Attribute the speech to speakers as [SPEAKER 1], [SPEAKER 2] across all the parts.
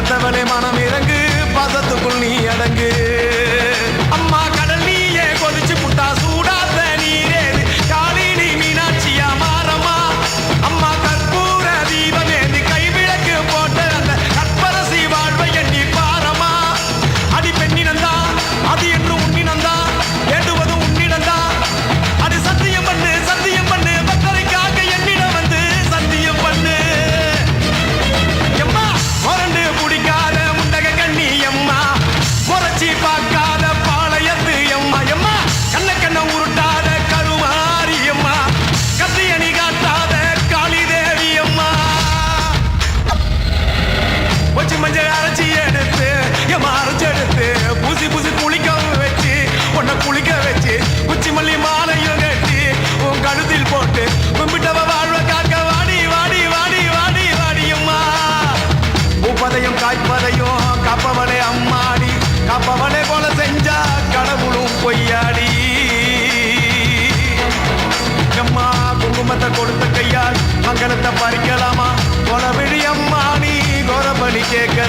[SPEAKER 1] இருக்குதுன்னா மனம் இறங்கு பாசத்துக்குள் நீ அடங்கு.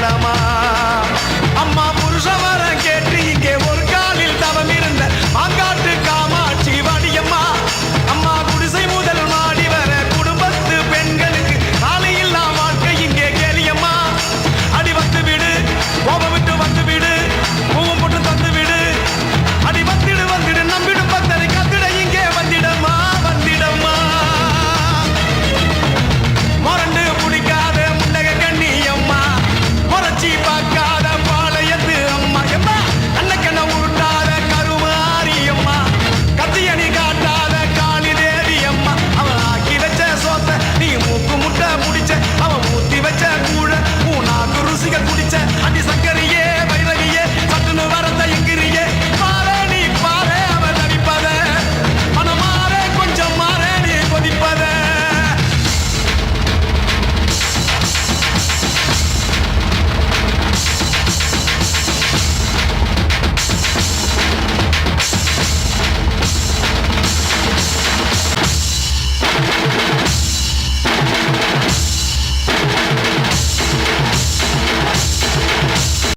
[SPEAKER 1] I'm a.